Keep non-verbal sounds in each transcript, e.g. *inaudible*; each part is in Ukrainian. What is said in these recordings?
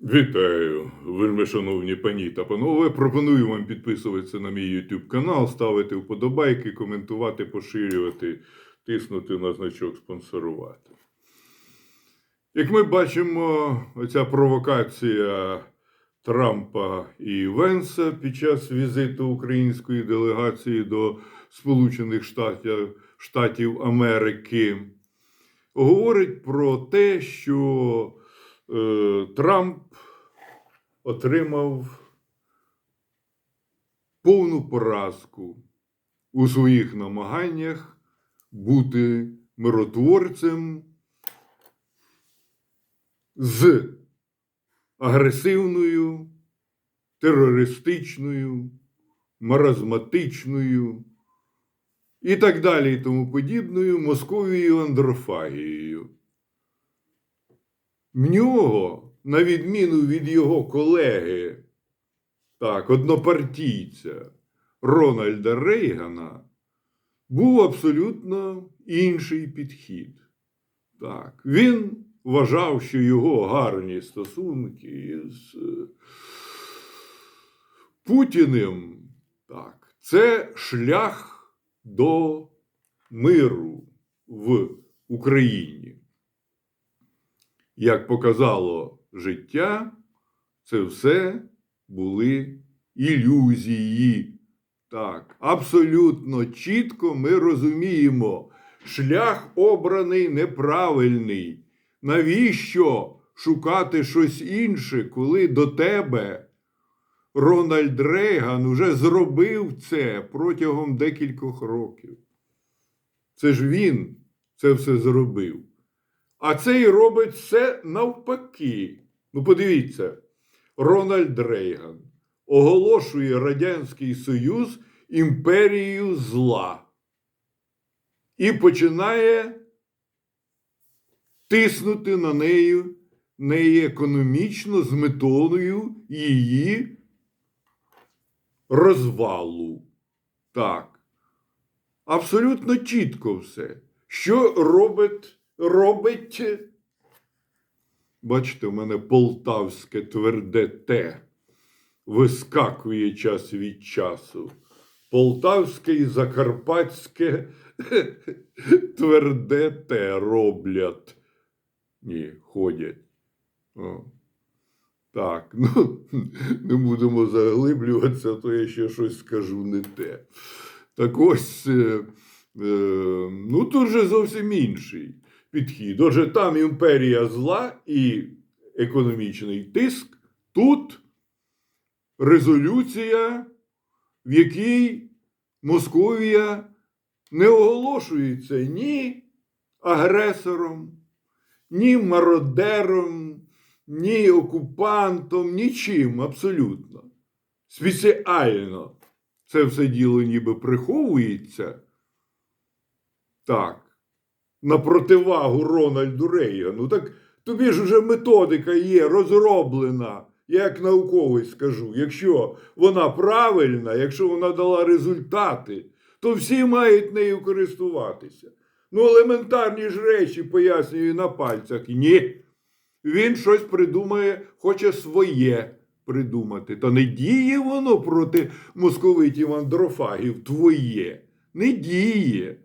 Вітаю, вельми шановні пані та панове. Пропоную вам підписуватися на мій YouTube канал, ставити вподобайки, коментувати, поширювати, тиснути на значок спонсорувати. Як ми бачимо, оця провокація Трампа і Венса під час візиту української делегації до Сполучених Штатів, Штатів Америки говорить про те, що е, Трамп отримав повну поразку у своїх намаганнях бути миротворцем з агресивною, терористичною, маразматичною і так далі, і тому подібною Московією андрофагією. В нього, на відміну від його колеги, так, однопартійця Рональда Рейгана, був абсолютно інший підхід. Так, він вважав, що його гарні стосунки з е, Путіним так, це шлях до миру в Україні. Як показало життя, це все були ілюзії. Так, абсолютно чітко ми розуміємо, шлях обраний неправильний. Навіщо шукати щось інше, коли до тебе Рональд Рейган уже зробив це протягом декількох років? Це ж він це все зробив. А цей робить все навпаки. Ну, подивіться, Рональд Рейган оголошує Радянський Союз імперією зла і починає тиснути на неї, неї економічно з метою її розвалу. Так. Абсолютно чітко все. Що робить, робить, бачите, у мене полтавське тверде Т вискакує час від часу. Полтавське і закарпатське *laughs* тверде Т роблять. Ні, ходять. О. Так, ну *laughs* не будемо заглиблюватися, то я ще щось скажу не те. Так ось, е, е, ну тут же зовсім інший підхід. Отже, там імперія зла і економічний тиск. Тут резолюція, в якій Московія не оголошується ні агресором, ні мародером, ні окупантом, нічим абсолютно. Спеціально це все діло ніби приховується. Так. На противагу Рональду Рейгану. Так тобі ж вже методика є розроблена. Я як науковець скажу, якщо вона правильна, якщо вона дала результати, то всі мають нею користуватися. Ну, елементарні ж речі пояснюю на пальцях. Ні. Він щось придумає, хоче своє придумати. Та не діє воно проти московитів андрофагів твоє. Не діє.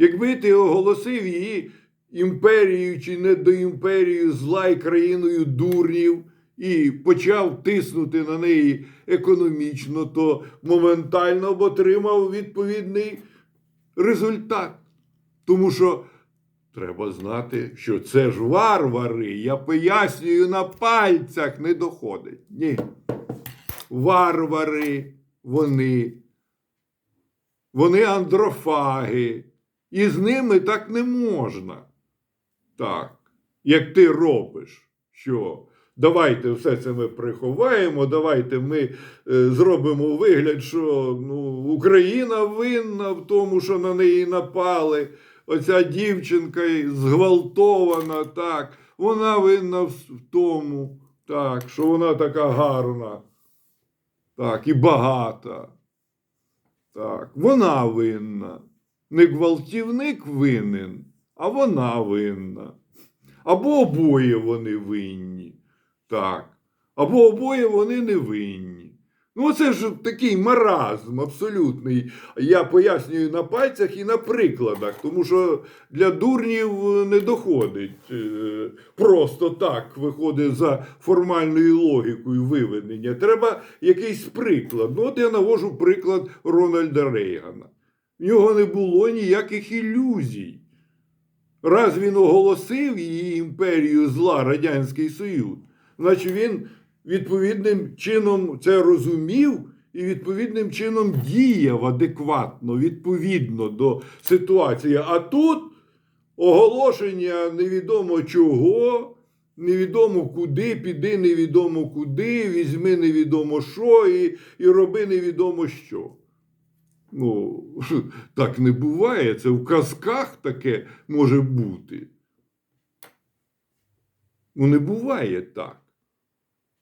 Якби ти оголосив її імперією чи не до імперією зла і країною дурнів і почав тиснути на неї економічно, то моментально б отримав відповідний результат. Тому що треба знати, що це ж варвари. Я пояснюю на пальцях не доходить. Ні. Варвари вони. Вони андрофаги. І з ними так не можна. Так, як ти робиш, що давайте все це ми приховаємо, давайте ми е, зробимо вигляд, що ну, Україна винна в тому, що на неї напали. Оця дівчинка зґвалтована, так, вона винна в тому, так, що вона така гарна, так, і багата. Так, вона винна. Не гвалтівник винен, а вона винна. Або обоє вони винні. Так. Або обоє вони не винні. Ну, це ж такий маразм абсолютний. Я пояснюю на пальцях і на прикладах, тому що для дурнів не доходить. е, Просто так виходить за формальною логікою виведення. Треба якийсь приклад. Ну, от я навожу приклад Рональда Рейгана. В нього не було ніяких ілюзій. Раз він оголосив її імперію зла Радянський Союз, значить він відповідним чином це розумів і відповідним чином діяв адекватно, відповідно до ситуації. А тут оголошення невідомо чого, невідомо куди, піди невідомо куди, візьми невідомо що і, і роби невідомо що. Ну, *laughs* так не буває. Це в казках таке може бути. Ну, не буває так.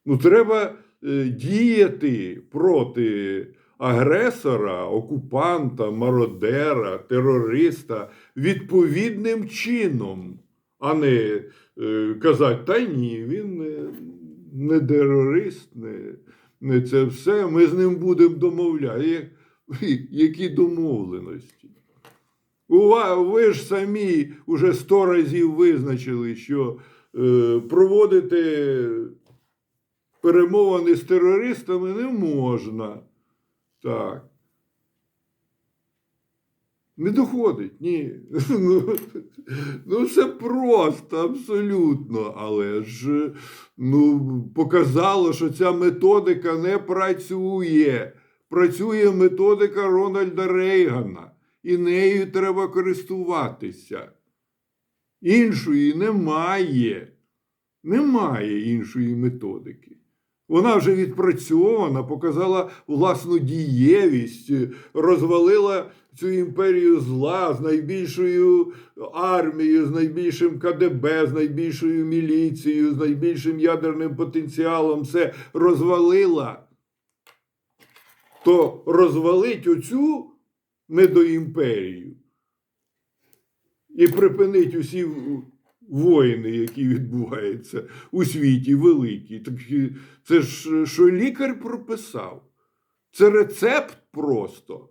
Ну, треба е, діяти проти агресора, окупанта, мародера, терориста відповідним чином, а не е, казати, та ні, він не, не терорист, не, не це все. Ми з ним будемо домовляти. *laughs* Які домовленості? Ви ж самі вже сто разів визначили, що е, проводити перемовини з терористами не можна. Так. Не доходить, ні. *laughs* Ну, ну все просто, абсолютно. Але ж ну, показало, що ця методика не працює. Працює методика Рональда Рейгана, і нею треба користуватися. Іншої немає. Немає іншої методики. Вона вже відпрацьована, показала власну дієвість, розвалила цю імперію зла з найбільшою армією, з найбільшим КДБ, з найбільшою міліцією, з найбільшим ядерним потенціалом. Все розвалила. То розвалить оцю недоімперію і припинить усі воїни, які відбуваються у світі великі. Це ж що лікар прописав. Це рецепт просто.